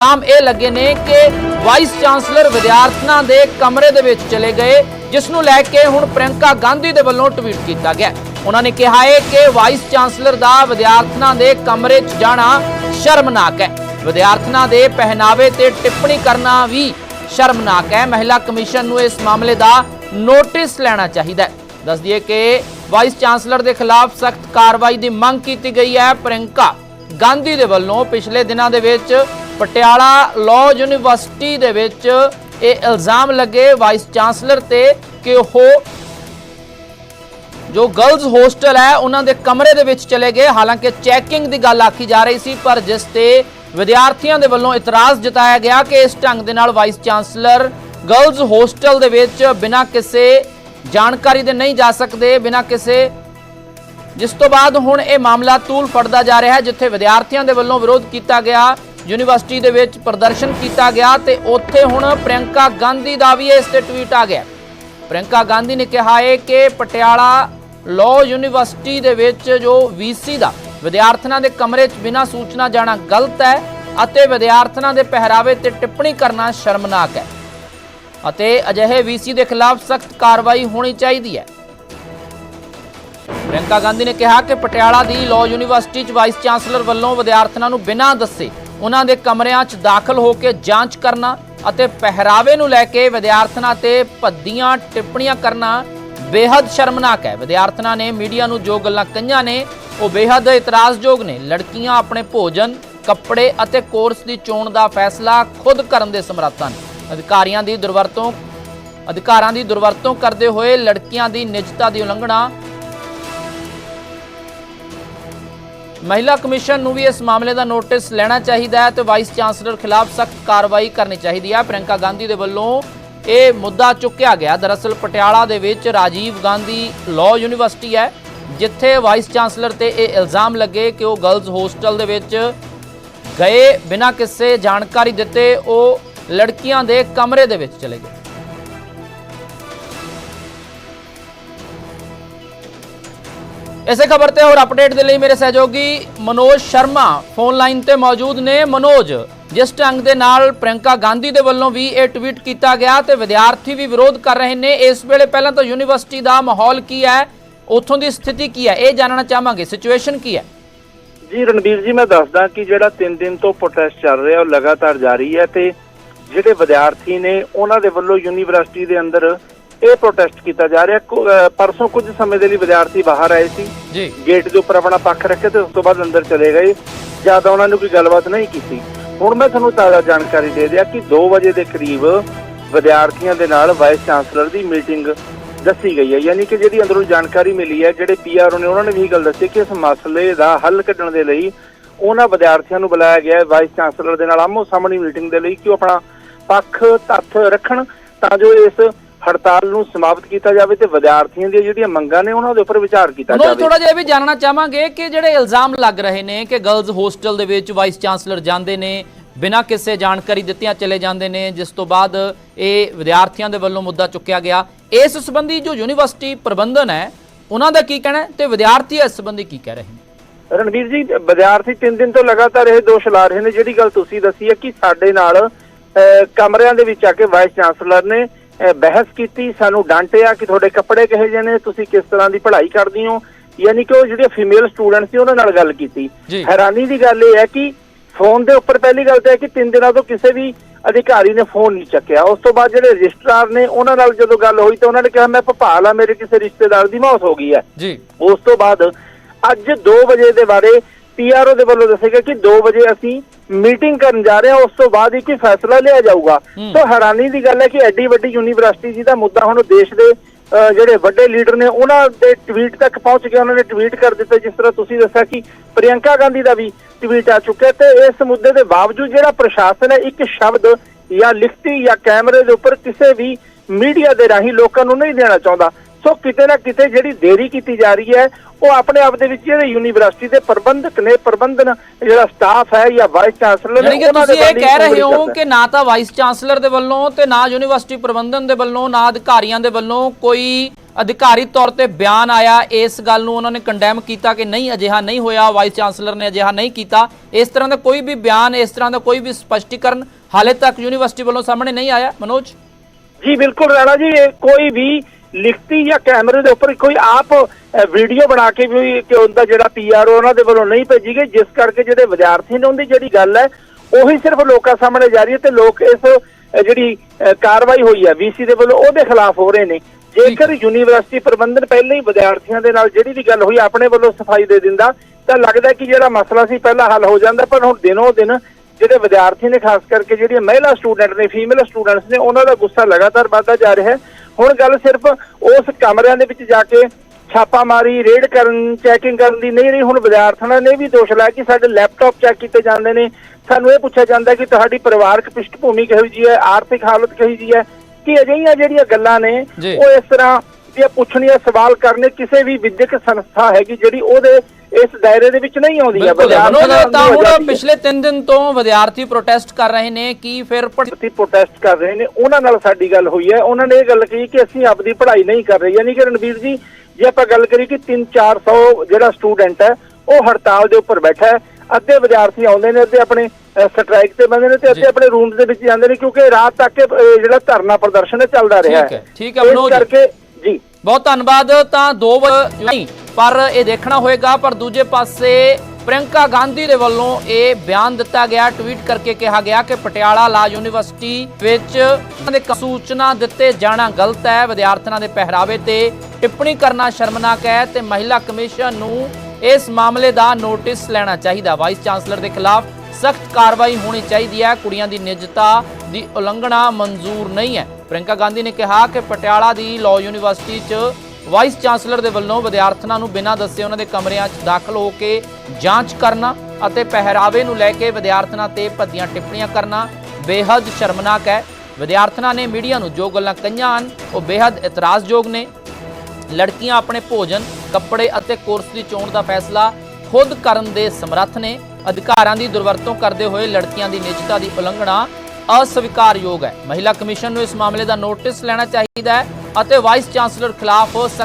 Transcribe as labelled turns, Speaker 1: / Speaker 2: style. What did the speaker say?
Speaker 1: ਇਲਜ਼ਾਮ ਇਹ ਲੱਗੇ ਨੇ ਕਿ ਵਾਈਸ ਚਾਂਸਲਰ ਵਿਦਿਆਰਥੀਆਂ ਦੇ ਕਮਰੇ ਦੇ ਵਿੱਚ ਚਲੇ ਗਏ, ਜਿਸ ਨੂੰ ਲੈ ਕੇ ਹੁਣ ਪ੍ਰਿਯੰਕਾ ਗਾਂਧੀ ਦੇ ਵੱਲੋਂ ਟਵੀਟ ਕੀਤਾ ਗਿਆ। ਉਹਨਾਂ ਨੇ ਕਿਹਾ ਹੈ ਕਿ ਵਾਈਸ ਚਾਂਸਲਰ ਦਾ ਵਿਦਿਆਰਥੀਆਂ ਦੇ ਕਮਰੇ 'ਚ ਜਾਣਾ ਸ਼ਰਮਨਾਕ ਹੈ। ਵਿਦਿਆਰਥੀਆਂ ਦੇ ਪਹਿਨਾਵੇ ਤੇ ਟਿੱਪਣੀ ਕਰਨਾ ਵੀ ਸ਼ਰਮਨਾਕ ਹੈ। ਮਹਿਲਾ ਕਮਿਸ਼ਨ ਨੂੰ ਇਸ ਮਾਮਲੇ ਦਾ ਨੋਟਿਸ ਲੈਣਾ ਚਾਹੀਦਾ ਹੈ। ਦੱਸ ਦਈਏ ਕਿ ਵਾਈਸ ਚਾਂਸਲਰ ਦੇ ਖਿਲਾਫ ਸਖਤ ਕਾਰਵਾਈ ਦੀ ਮੰਗ ਕੀਤੀ ਗਈ ਹੈ। ਪ੍ਰਿਯੰਕਾ ਗਾਂਧੀ ਦੇ ਵੱਲੋਂ ਪਿਛਲੇ ਦਿਨਾਂ ਦੇ ਵਿੱਚ ਪਟਿਆਲਾ ਲਾਅ ਯੂਨੀਵਰਸਿਟੀ ਦੇ ਵਿੱਚ ਇਹ ਇਲਜ਼ਾਮ ਲੱਗੇ ਵਾਈਸ ਚਾਂਸਲਰ ਤੇ ਕਿ ਉਹ ਜੋ ਗਰਲਜ਼ ਹੋਸਟਲ ਹੈ, ਉਹਨਾਂ ਦੇ ਕਮਰੇ ਦੇ ਵਿੱਚ ਚਲੇ ਗਏ। ਹਾਲਾਂਕਿ ਚੈਕਿੰਗ ਦੀ ਗੱਲ ਆਖੀ ਜਾ ਰਹੀ ਸੀ, ਪਰ ਜਿਸ ਤੇ ਵਿਦਿਆਰਥੀਆਂ ਦੇ ਵੱਲੋਂ ਇਤਰਾਜ਼ ਜਤਾਇਆ ਗਿਆ ਕਿ ਇਸ ਢੰਗ ਦੇ ਨਾਲ ਵਾਈਸ ਚਾਂਸਲਰ ਗਰਲਜ਼ ਹੋਸਟਲ ਦੇ ਵਿੱਚ ਬਿਨਾਂ ਕਿਸੇ ਜਾਣਕਾਰੀ ਦੇ ਨਹੀਂ ਜਾ ਸਕਦੇ, ਬਿਨਾਂ ਕਿਸੇ ਜਿਸ ਤੋਂ ਬਾਅਦ ਹੁਣ ਇਹ ਮਾਮਲਾ ਤੂਲ ਫੜਦਾ ਜਾ ਰਿਹਾ ਹੈ, ਜਿੱਥੇ ਵਿਦਿਆਰਥੀਆਂ ਦੇ ਵੱਲੋਂ ਵਿਰੋਧ ਕੀਤਾ ਗਿਆ। ਯੂਨੀਵਰਸਿਟੀ ਦੇ ਵਿੱਚ ਪ੍ਰਦਰਸ਼ਨ ਕੀਤਾ ਗਿਆ ਤੇ ਉੱਥੇ ਹੁਣ ਪ੍ਰਿਯੰਕਾ ਗਾਂਧੀ ਦਾ ਵੀ ਇਸ ਤੇ ਟਵੀਟ ਆ ਗਿਆ। ਪ੍ਰਿਯੰਕਾ ਗਾਂਧੀ ਨੇ ਕਿਹਾ ਹੈ ਕਿ ਪਟਿਆਲਾ ਲਾਅ ਯੂਨੀਵਰਸਿਟੀ ਦੇ ਵਿੱਚ ਜੋ ਵੀਸੀ ਦਾ ਵਿਦਿਆਰਥੀਆਂ ਦੇ ਕਮਰੇ 'ਚ ਬਿਨਾਂ ਸੂਚਨਾ ਜਾਣਾ ਗਲਤ ਹੈ ਅਤੇ ਵਿਦਿਆਰਥੀਆਂ ਦੇ ਪਹਿਰਾਵੇ ਤੇ ਟਿੱਪਣੀ ਕਰਨਾ ਸ਼ਰਮਨਾਕ ਹੈ। ਅਤੇ ਅਜਿਹੇ ਵੀਸੀ ਦੇ ਖਿਲਾਫ ਸਖਤ ਕਾਰਵਾਈ ਹੋਣੀ ਚਾਹੀਦੀ ਹੈ। ਪ੍ਰਿਯੰਕਾ ਗਾਂਧੀ ਨੇ ਕਿਹਾ ਕਿ ਪਟਿਆਲਾ ਦੀ ਲਾਅ ਯੂਨੀਵਰਸਿਟੀ 'ਚ ਵਾਈਸ ਚਾਂਸਲਰ ਵੱਲੋਂ ਵਿਦਿਆਰਥੀਆਂ ਨੂੰ ਬਿਨਾਂ ਦੱਸੇ ਉਹਨਾਂ ਦੇ ਕਮਰਿਆਂ 'ਚ ਦਾਖਲ ਹੋ ਕੇ ਜਾਂਚ ਕਰਨਾ ਅਤੇ ਪਹਿਰਾਵੇ ਨੂੰ ਲੈ ਕੇ ਵਿਦਿਆਰਥਣਾਂ ਤੇ ਭੱਦੀਆਂ ਟਿੱਪਣੀਆਂ ਕਰਨਾ ਬੇਹੱਦ ਸ਼ਰਮਨਾਕ ਹੈ। ਵਿਦਿਆਰਥਣਾਂ ਨੇ ਮੀਡੀਆ ਨੂੰ ਜੋ ਗੱਲਾਂ ਕਹੀਆਂ ਨੇ, ਉਹ ਬੇਹੱਦ ਇਤਰਾਜ਼ਯੋਗ ਨੇ। ਲੜਕੀਆਂ ਆਪਣੇ ਭੋਜਨ, ਕੱਪੜੇ ਅਤੇ ਕੋਰਸ ਦੀ ਚੋਣ ਦਾ ਫੈਸਲਾ ਖੁਦ ਕਰਨ ਦੇ ਸਮਰੱਥ ਹਨ ਅਧਿਕਾਰੀਆਂ ਦੀ ਦੁਰਵਰਤੋਂ, ਅਧਿਕਾਰਾਂ ਦੀ ਦੁਰਵਰਤੋਂ ਕਰਦੇ ਹੋਏ ਲੜਕੀਆਂ ਦੀ ਨਿਜਤਾ ਦੀ ਉਲੰਘਣਾ ਮਹਿਲਾ ਕਮਿਸ਼ਨ ਨੂੰ ਵੀ ਇਸ ਮਾਮਲੇ ਦਾ ਨੋਟਿਸ ਲੈਣਾ ਚਾਹੀਦਾ ਹੈ ਤੇ ਵਾਈਸ ਚਾਂਸਲਰ ਖਿਲਾਫ ਸਖਤ ਕਾਰਵਾਈ ਕਰਨੀ ਚਾਹੀਦੀ ਹੈ। ਪ੍ਰਿਯੰਕਾ ਗਾਂਧੀ ਦੇ ਵੱਲੋਂ ਇਹ ਮੁੱਦਾ ਚੁੱਕਿਆ ਗਿਆ। ਦਰਅਸਲ ਪਟਿਆਲਾ ਦੇ ਵਿੱਚ ਰਾਜੀਵ ਗਾਂਧੀ ਲਾਅ ਯੂਨੀਵਰਸਿਟੀ ਹੈ, ਜਿੱਥੇ ਵਾਈਸ ਚਾਂਸਲਰ ਤੇ ਇਹ ਇਲਜ਼ਾਮ ਲੱਗੇ ਕਿ ਉਹ ਗਰਲਜ਼ ਹੋਸਟਲ ਦੇ ਵਿੱਚ ਗਏ, ਬਿਨਾਂ ਕਿਸੇ ਜਾਣਕਾਰੀ ਦਿੱਤੇ ਉਹ ਲੜਕੀਆਂ ਦੇ ਕਮਰੇ ਦੇ ਵਿੱਚ ਚਲੇ ਗਏ। ਇਸੇ ਖਬਰ ਤੇ ਹੋਰ ਅਪਡੇਟ ਦੇ ਲਈ ਮੇਰੇ ਸਹਿਯੋਗੀ ਮਨੋਜ ਸ਼ਰਮਾ ਫੋਨ ਲਾਈਨ ਤੇ ਮੌਜੂਦ ਨੇ। ਮਨੋਜ, ਜਿਸ ਢੰਗ ਦੇ ਨਾਲ ਪ੍ਰਿਯੰਕਾ ਗਾਂਧੀ ਦੇ ਵੱਲੋਂ ਵੀ ਇਹ ਟਵੀਟ ਕੀਤਾ ਗਿਆ ਤੇ ਵਿਦਿਆਰਥੀ ਵੀ ਵਿਰੋਧ ਕਰ ਰਹੇ ਨੇ, ਇਸ ਵੇਲੇ ਪਹਿਲਾਂ ਤਾਂ ਯੂਨੀਵਰਸਿਟੀ ਦਾ ਮਾਹੌਲ ਕੀ ਹੈ? ਉੱਥੋਂ ਦੀ ਸਥਿਤੀ ਕੀ ਹੈ? ਇਹ ਜਾਣਨਾ ਚਾਹਾਂਗੇ। ਸਿਚੁਏਸ਼ਨ ਕੀ ਹੈ?
Speaker 2: ਜੀ, ਰਣਬੀਰ ਜੀ, ਮੈਂ ਦੱਸਦਾ ਕਿ ਜਿਹੜਾ 3 ਦਿਨ ਤੋਂ ਪ੍ਰੋਟੈਸਟ ਚੱਲ ਰਿਹਾ, ਉਹ ਲਗਾਤਾਰ ਜਾਰੀ ਹੈ ਤੇ ਜਿਹੜੇ ਵਿਦਿਆਰਥੀ ਨੇ, ਉਹਨਾਂ ਦੇ ਵੱਲੋਂ ਯੂਨੀਵਰਸਿਟੀ ਦੇ ਅੰਦਰ ਇਹ ਪ੍ਰੋਟੈਸਟ ਕੀਤਾ ਜਾ ਰਿਹਾ। ਪਰਸੋਂ ਕੁਝ ਸਮੇਂ ਦੇ ਲਈ ਵਿਦਿਆਰਥੀ ਬਾਹਰ ਆਏ ਸੀ।
Speaker 1: ਜੀ।
Speaker 2: ਗੇਟ ਦੇ ਉੱਪਰ ਆਪਣਾ ਪੱਖ ਰੱਖੇ ਤੇ ਉਸ ਤੋਂ ਬਾਅਦ ਅੰਦਰ ਚਲੇ ਗਏ। ਜ਼ਿਆਦਾ ਉਹਨਾਂ ਨੂੰ ਕੋਈ ਗੱਲਬਾਤ ਨਹੀਂ ਕੀਤੀ। ਹੁਣ ਮੈਂ ਤੁਹਾਨੂੰ ਤਾਜ਼ਾ ਜਾਣਕਾਰੀ ਦੇ ਦਿਆਂ ਕਿ 2 ਵਜੇ ਦੇ ਕਰੀਬ ਵਿਦਿਆਰਥੀਆਂ ਦੇ ਨਾਲ ਵਾਈਸ ਚਾਂਸਲਰ ਦੀ ਮੀਟਿੰਗ ਦੱਸੀ ਗਈ ਹੈ। ਯਾਨੀ ਕਿ ਜਿਹੜੀ ਅੰਦਰੋਂ ਜਾਣਕਾਰੀ ਮਿਲੀ ਹੈ ਜਿਹੜੇ ਪੀਆਰਓ ਨੇ ਉਹਨਾਂ ਨੇ ਵੀ ਗੱਲ ਦੱਸੀ ਕਿ ਇਸ ਮਸਲੇ ਦਾ ਹੱਲ ਕੱਢਣ ਦੇ ਲਈ ਉਹਨਾਂ ਵਿਦਿਆਰਥੀਆਂ ਨੂੰ ਬੁਲਾਇਆ ਗਿਆ ਹੈ। ਵਾਈਸ ਚਾਂਸਲਰ ਦੇ ਨਾਲ ਆਮੋ ਸਾਹਮਣੀ ਮੀਟਿੰਗ ਦੇ ਲਈ ਕਿ ਉਹ ਆਪਣਾ ਪੱਖ ਤੱਥ ਰੱਖਣ ਤਾਂ ਜੋ ਇਸ ਹੜਤਾਲ ਨੂੰ ਸਮਾਪਤ ਕੀਤਾ ਜਾਵੇ ਤੇ ਵਿਦਿਆਰਥੀਆਂ ਦੀਆਂ ਜਿਹੜੀਆਂ ਮੰਗਾਂ ਨੇ ਉਹਨਾਂ ਦੇ ਉੱਪਰ ਵਿਚਾਰ ਕੀਤਾ ਜਾਵੇ।
Speaker 1: ਥੋੜਾ ਜਿਹਾ ਇਹ ਵੀ ਜਾਣਨਾ ਚਾਹਾਂਗੇ ਕਿ ਜਿਹੜੇ ਇਲਜ਼ਾਮ ਲੱਗ ਰਹੇ ਨੇ ਕਿ ਗਰਲਜ਼ ਹੋਸਟਲ ਦੇ ਵਿੱਚ ਵਾਈਸ ਚਾਂਸਲਰ ਜਾਂਦੇ ਨੇ ਬਿਨਾਂ ਕਿਸੇ ਜਾਣਕਾਰੀ ਦਿੱਤਿਆਂ ਚਲੇ ਜਾਂਦੇ ਨੇ ਜਿਸ ਤੋਂ ਬਾਅਦ ਇਹ ਵਿਦਿਆਰਥੀਆਂ ਦੇ ਵੱਲੋਂ ਮੁੱਦਾ ਚੁੱਕਿਆ ਗਿਆ। ਇਸ ਸੰਬੰਧੀ ਜੋ ਯੂਨੀਵਰਸਿਟੀ ਪ੍ਰਬੰਧਨ ਹੈ ਉਹਨਾਂ ਦਾ ਕੀ ਕਹਿਣਾ ਤੇ ਵਿਦਿਆਰਥੀ ਇਸ ਸੰਬੰਧੀ ਕੀ ਕਹਿ ਰਹੇ ਨੇ?
Speaker 2: ਰਣਵੀਰ ਜੀ ਵਿਦਿਆਰਥੀ 3 ਦਿਨ ਤੋਂ ਲਗਾਤਾਰ ਇਹ ਦੋਸ਼ ਲਾ ਰਹੇ ਨੇ। ਜਿਹੜੀ ਗੱਲ ਤੁਸੀਂ ਦੱਸੀ ਹੈ ਕਿ ਸਾਡੇ ਨਾਲ ਕਮਰਿਆਂ ਦੇ ਵਿੱਚ ਆ ਕੇ ਵਾਈਸ ਚਾਂਸਲਰ ਨੇ ਬਹਿਸ ਕੀਤੀ ਸਾਨੂੰ ਡਾਂਟਿਆ ਕਿ ਤੁਹਾਡੇ ਕੱਪੜੇ ਕਿਹੋ ਜਿਹੇ ਨੇ ਤੁਸੀਂ ਕਿਸ ਤਰ੍ਹਾਂ ਦੀ ਪੜ੍ਹਾਈ ਕਰਦੇ ਹੋ। ਯਾਨੀ ਕਿ ਉਹ ਜਿਹੜੇ ਫੀਮੇਲ ਸਟੂਡੈਂਟ ਸੀ ਉਹਨਾਂ ਨਾਲ ਗੱਲ ਕੀਤੀ। ਹੈਰਾਨੀ ਦੀ ਗੱਲ ਇਹ ਹੈ ਕਿ ਫੋਨ ਦੇ ਉੱਪਰ ਪਹਿਲੀ ਗੱਲ ਤਾਂ ਹੈ ਕਿ 3 ਦਿਨਾਂ ਤੋਂ ਕਿਸੇ ਵੀ ਅਧਿਕਾਰੀ ਨੇ ਫੋਨ ਨਹੀਂ ਚੱਕਿਆ। ਉਸ ਤੋਂ ਬਾਅਦ ਜਿਹੜੇ ਰਜਿਸਟਰਾਰ ਨੇ ਉਹਨਾਂ ਨਾਲ ਜਦੋਂ ਗੱਲ ਹੋਈ ਤਾਂ ਉਹਨਾਂ ਨੇ ਕਿਹਾ ਮੈਂ ਭਪਾਲ ਆ ਮੇਰੇ ਕਿਸੇ ਰਿਸ਼ਤੇਦਾਰ ਦੀ ਮੌਤ ਹੋ ਗਈ ਹੈ।
Speaker 1: ਜੀ।
Speaker 2: ਉਸ ਤੋਂ ਬਾਅਦ ਅੱਜ 2 ਵਜੇ ਦੇ ਬਾਰੇ ਪੀਆਰਓ ਦੇ ਵੱਲੋਂ ਦੱਸਿਆ ਗਿਆ ਕਿ 2 ਵਜੇ ਅਸੀਂ ਮੀਟਿੰਗ ਕਰਨ ਜਾ ਰਹੇ ਉਸ ਤੋਂ ਬਾਅਦ ਹੀ ਕੋਈ ਫੈਸਲਾ ਲਿਆ ਜਾਊਗਾ। ਤਾਂ ਹੈਰਾਨੀ ਦੀ ਗੱਲ ਹੈ ਕਿ ਐਡੀ ਵੱਡੀ ਯੂਨੀਵਰਸਿਟੀ ਜਿਹਦਾ ਮੁੱਦਾ ਹੁਣ ਦੇਸ਼ ਦੇ ਜਿਹੜੇ ਵੱਡੇ ਲੀਡਰ ਨੇ ਉਹਨਾਂ ਦੇ ਟਵੀਟ ਤੱਕ ਪਹੁੰਚ ਗਿਆ ਉਹਨਾਂ ਨੇ ਟਵੀਟ ਕਰ ਦਿੱਤਾ ਜਿਸ ਤਰ੍ਹਾਂ ਤੁਸੀਂ ਦੱਸਿਆ ਕਿ ਪ੍ਰਿਯੰਕਾ ਗਾਂਧੀ ਦਾ ਵੀ ਟਵੀਟ ਆ ਚੁੱਕਿਆ ਤੇ ਇਸ ਮੁੱਦੇ ਦੇ ਬਾਵਜੂਦ ਜਿਹੜਾ ਪ੍ਰਸ਼ਾਸਨ ਹੈ ਇੱਕ ਸ਼ਬਦ ਜਾਂ ਲਿਖਤੀ ਜਾਂ ਕੈਮਰੇ ਦੇ ਉੱਪਰ ਕਿਸੇ ਵੀ ਮੀਡੀਆ ਦੇ ਰਾਹੀਂ ਲੋਕਾਂ ਨੂੰ ਨਹੀਂ ਦੇਣਾ ਚਾਹੁੰਦਾ। ਸੋ ਕਿਤੇ ਨਾ ਕਿਤੇ ਜਿਹੜੀ ਦੇਰੀ ਕੀਤੀ ਜਾ ਰਹੀ ਹੈ ਉਹ ਆਪਣੇ ਆਪ ਦੇ ਵਿੱਚ ਜਿਹੜੇ ਯੂਨੀਵਰਸਿਟੀ ਦੇ ਪ੍ਰਬੰਧਕ ਨੇ ਪ੍ਰਬੰਧਨ ਜਿਹੜਾ ਸਟਾਫ ਹੈ ਜਾਂ ਵਾਈਸ ਚਾਂਸਲਰ
Speaker 1: ਕਿ
Speaker 2: ਉਹਨਾਂ ਦੇ
Speaker 1: ਤੁਸੀਂ ਇਹ
Speaker 2: ਵੱਲ
Speaker 1: ਕਹਿ ਰਹੇ ਹੋ। ਕਿ ਨਾ ਤਾਂ ਵਾਈਸ ਚਾਂਸਲਰ ਦੇ ਵੱਲੋਂ ਤੇ ਨਾ ਯੂਨੀਵਰਸਿਟੀ ਪ੍ਰਬੰਧਨ ਦੇ ਵੱਲੋਂ ਨਾ ਅਧਿਕਾਰੀਆਂ ਦੇ ਵੱਲੋਂ ਕੋਈ ਅਧਿਕਾਰੀ ਤੌਰ ਤੇ ਬਿਆਨ ਆਇਆ। ਇਸ ਗੱਲ ਨੂੰ ਉਹਨਾਂ ਨੇ ਕੰਡੈਮ ਕੀਤਾ ਕਿ ਨਹੀਂ ਅਜਿਹਾ ਨਹੀਂ ਹੋਇਆ ਵਾਈਸ ਚਾਂਸਲਰ ਨੇ ਅਜਿਹਾ ਨਹੀਂ ਕੀਤਾ। ਇਸ ਤਰ੍ਹਾਂ ਦਾ ਕੋਈ ਵੀ ਬਿਆਨ ਇਸ ਤਰ੍ਹਾਂ ਦਾ ਕੋਈ ਵੀ ਸਪਸ਼ਟੀਕਰਨ ਹਾਲੇ ਤੱਕ ਯੂਨੀਵਰਸਿਟੀ ਵੱਲੋਂ ਸਾਹਮਣੇ ਨਹੀਂ ਆਇਆ। ਮਨੋਜ?
Speaker 2: ਜੀ ਬਿਲਕੁਲ ਰਾਣਾ ਜੀ ਕੋਈ ਵੀ ਲਿਖਤੀ ਜਾਂ ਕੈਮਰੇ ਦੇ ਉੱਪਰ ਕੋਈ ਆਪ ਵੀਡੀਓ ਬਣਾ ਕੇ ਵੀ ਕਿ ਉਹਦਾ ਜਿਹੜਾ ਪੀਆਰਓ ਉਹਨਾਂ ਦੇ ਵੱਲੋਂ ਨਹੀਂ ਭੇਜੀ ਗਈ ਜਿਸ ਕਰਕੇ ਜਿਹੜੇ ਵਿਦਿਆਰਥੀ ਨੇ ਉਹਦੀ ਜਿਹੜੀ ਗੱਲ ਹੈ ਉਹੀ ਸਿਰਫ ਲੋਕਾਂ ਸਾਹਮਣੇ ਜਾ ਰਹੀ ਹੈ ਤੇ ਲੋਕ ਇਸ ਜਿਹੜੀ ਕਾਰਵਾਈ ਹੋਈ ਹੈ ਵੀਸੀ ਦੇ ਵੱਲੋਂ ਉਹਦੇ ਖਿਲਾਫ ਹੋ ਰਹੇ ਨੇ। ਜੇਕਰ ਯੂਨੀਵਰਸਿਟੀ ਪ੍ਰਬੰਧਨ ਪਹਿਲਾਂ ਹੀ ਵਿਦਿਆਰਥੀਆਂ ਦੇ ਨਾਲ ਜਿਹੜੀ ਵੀ ਗੱਲ ਹੋਈ ਆਪਣੇ ਵੱਲੋਂ ਸਫ਼ਾਈ ਦੇ ਦਿੰਦਾ ਤਾਂ ਲੱਗਦਾ ਕਿ ਜਿਹੜਾ ਮਸਲਾ ਸੀ ਪਹਿਲਾਂ ਹੱਲ ਹੋ ਜਾਂਦਾ ਪਰ ਹੁਣ ਦਿਨੋਂ ਦਿਨ ਜਿਹੜੇ ਵਿਦਿਆਰਥੀ ਨੇ ਖਾਸ ਕਰਕੇ ਜਿਹੜੀਆਂ ਮਹਿਲਾ ਸਟੂਡੈਂਟ ਨੇ ਫੀਮੇਲ ਸਟੂਡੈਂਟਸ ਨੇ ਉਹਨਾਂ ਦਾ ਗੁੱਸਾ ਲਗਾਤਾਰ ਵੱਧਦਾ ਜਾ ਰਿਹਾ ਹੈ। ਹੁਣ ਗੱਲ ਸਿਰਫ ਉਸ ਕਮਰਿਆਂ ਦੇ ਵਿੱਚ ਜਾ ਕੇ ਛਾਪਾਮਾਰੀ ਰੇਡ ਕਰਨ ਚੈਕਿੰਗ ਕਰਨ ਦੀ ਨਹੀਂ ਰਹੀ ਹੁਣ ਵਿਦਿਆਰਥੀਆਂ ਨੇ ਵੀ ਦੋਸ਼ ਲਾਇਆ ਕਿ ਸਾਡੇ ਲੈਪਟਾਪ ਚੈੱਕ ਕੀਤੇ ਜਾਂਦੇ ਨੇ ਸਾਨੂੰ ਇਹ ਪੁੱਛਿਆ ਜਾਂਦਾ ਕਿ ਤੁਹਾਡੀ ਪਰਿਵਾਰਕ ਪਿਸ਼ਟਭੂਮੀ ਕਿਹੋ ਜਿਹੀ ਹੈ ਆਰਥਿਕ ਹਾਲਤ ਕਿਹੋ ਜਿਹੀ ਹੈ ਕਿ ਅਜਿਹੀਆਂ ਜਿਹੜੀਆਂ ਗੱਲਾਂ ਨੇ
Speaker 1: ਜੀ।
Speaker 2: ਉਹ ਇਸ ਤਰ੍ਹਾਂ ਦੀਆਂ ਪੁੱਛਣੀਆਂ ਸਵਾਲ ਕਰਨੇ ਕਿਸੇ ਵੀ ਵਿਦਿਅਕ ਸੰਸਥਾ ਹੈਗੀ ਜਿਹੜੀ ਉਹਦੇ ਇਸ ਦਾਇਰੇ ਦੇ ਵਿੱਚ ਨਹੀਂ ਆਉਂਦੀ ਹੈ ਨਾਲ
Speaker 1: ਤਾਂ ਹੁਣ
Speaker 2: ਹੈ।
Speaker 1: ਪਿਛਲੇ 3 ਦਿਨ ਤੋਂ ਵਿਦਿਆਰਥੀ ਪ੍ਰੋਟੈਸਟ ਕਰ ਰਹੇ ਨੇ ਕਿ ਫਿਰ
Speaker 2: ਵਿਦਿਆਰਥੀ ਪ੍ਰੋਟੈਸਟ ਕਰ ਰਹੇ ਨੇ ਉਹਨਾਂ ਨਾਲ ਸਾਡੀ ਗੱਲ ਹੋਈ ਹੈ ਉਹਨਾਂ ਨੇ ਇਹ ਗੱਲ ਕਹੀ ਕਿ ਅਸੀਂ ਆਪਦੀ ਪੜ੍ਹਾਈ ਨਹੀਂ ਕਰ ਰਹੇ ਯਾਨੀ ਕਿ ਰਣਵੀਰ ਜੀ ਜੇ ਆਪਾਂ ਗੱਲ ਕਰੀ ਕਿ 3-400 ਜਿਹੜਾ ਸਟੂਡੈਂਟ ਹੈ ਉਹ ਹੜਤਾਲ ਦੇ ਉੱਪਰ ਬੈਠਾ ਹੈ ਅੱਧੇ ਵਿਦਿਆਰਥੀ ਆਉਂਦੇ ਨੇ ਅੱਧੇ ਆਪਣੇ ਸਟ੍ਰਾਈਕ ਤੇ ਬੰਦੇ ਨੇ ਤੇ। ਅੱਧੇ ਆਪਣੇ ਰੂਮਸ ਦੇ ਵਿੱਚ ਜਾਂਦੇ ਨੇ ਕਿਉਂਕਿ ਰਾਤ ਤੱਕ ਜਿਹੜਾ ਧਰਨਾ ਪ੍ਰਦਰਸ਼ਨ ਹੈ ਚੱਲਦਾ ਰਿਹਾ
Speaker 1: ਠੀਕ ਹੈ, ਠੀਕ ਹੈ ਮਨੋਜ।
Speaker 2: ਕਰਕੇ ਜੀ
Speaker 1: ਬਹੁਤ ਧੰਨਵਾਦ ਤਾਂ ਦੋ ਨਹੀਂ ਪਰ ਇਹ ਦੇਖਣਾ ਹੋਏਗਾ, ਪਰ ਦੂਜੇ ਪਾਸੇ ਪ੍ਰਿਯੰਕਾ ਗਾਂਧੀ ਦੇ ਵੱਲੋਂ ਇਹ ਬਿਆਨ ਦਿੱਤਾ ਗਿਆ, ਟਵੀਟ ਕਰਕੇ ਕਿਹਾ ਗਿਆ ਕਿ ਪਟਿਆਲਾ ਲਾ ਯੂਨੀਵਰਸਿਟੀ ਵਿੱਚ ਦੇ ਸੂਚਨਾ ਦਿੱਤੇ ਜਾਣਾ ਗਲਤ ਹੈ। ਵਿਦਿਆਰਥੀਆਂ ਦੇ ਪਹਿਰਾਵੇ ਤੇ ਟਿੱਪਣੀ ਕਰਨਾ ਸ਼ਰਮਨਾਕ ਹੈ ਤੇ ਮਹਿਲਾ ਕਮਿਸ਼ਨ ਨੂੰ ਇਸ ਮਾਮਲੇ ਦਾ ਨੋਟਿਸ ਲੈਣਾ ਚਾਹੀਦਾ। ਵਾਈਸ ਚਾਂਸਲਰ ਦੇ ਖਿਲਾਫ ਸਖਤ ਕਾਰਵਾਈ ਹੋਣੀ ਚਾਹੀਦੀ ਹੈ। ਕੁੜੀਆਂ ਦੀ ਨਿੱਜਤਾ ਦੀ ਉਲੰਘਣਾ ਮਨਜ਼ੂਰ ਨਹੀਂ ਹੈ। ਪ੍ਰਿਯੰਕਾ ਗਾਂਧੀ ਨੇ ਕਿਹਾ ਕਿ ਪਟਿਆਲਾ ਦੀ ਲਾਅ ਯੂਨੀਵਰਸਿਟੀ 'ਚ ਵਾਈਸ ਚਾਂਸਲਰ ਦੇ ਵੱਲੋਂ ਵਿਦਿਆਰਥੀਆਂ ਨੂੰ ਬਿਨਾਂ ਦੱਸੇ ਉਹਨਾਂ ਦੇ ਕਮਰਿਆਂ 'ਚ ਦਾਖਲ ਹੋ ਕੇ ਜਾਂਚ ਕਰਨਾ ਅਤੇ ਪਹਿਰਾਵੇ ਨੂੰ ਲੈ ਕੇ ਵਿਦਿਆਰਥੀਆਂ ਤੇ ਭੱਦੀਆਂ ਟਿੱਪਣੀਆਂ ਕਰਨਾ ਬੇਹੱਦ ਸ਼ਰਮਨਾਕ ਹੈ। ਵਿਦਿਆਰਥੀਆਂ ਨੇ ਮੀਡੀਆ ਨੂੰ ਜੋ ਗੱਲਾਂ ਕਹੀਆਂ ਹਨ, ਉਹ ਬੇਹੱਦ ਇਤਰਾਜ਼ਯੋਗ ਨੇ। ਲੜਕੀਆਂ ਆਪਣੇ ਭੋਜਨ, ਕੱਪੜੇ ਅਤੇ ਕੋਰਸ ਦੀ ਚੋਣ ਦਾ ਫੈਸਲਾ ਖੁਦ ਕਰਨ ਦੇ ਸਮਰੱਥ ਨੇ। ਅਧਿਕਾਰਾਂ ਦੀ ਦੁਰਵਰਤੋਂ ਕਰਦੇ ਹੋਏ ਲੜਕੀਆਂ ਦੀ ਨਿੱਜਤਾ ਦੀ ਉਲੰਘਣਾ ਅਸਵੀਕਾਰਯੋਗ ਹੈ। ਮਹਿਲਾ ਕਮਿਸ਼ਨ ਨੂੰ ਇਸ ਮਾਮਲੇ ਦਾ ਨੋਟਿਸ ਲੈਣਾ ਚਾਹੀਦਾ ਹੈ। ਅਤੇ ਵਾਈਸ ਚਾਂਸਲਰ ਖਿਲਾਫ ਸਖਤ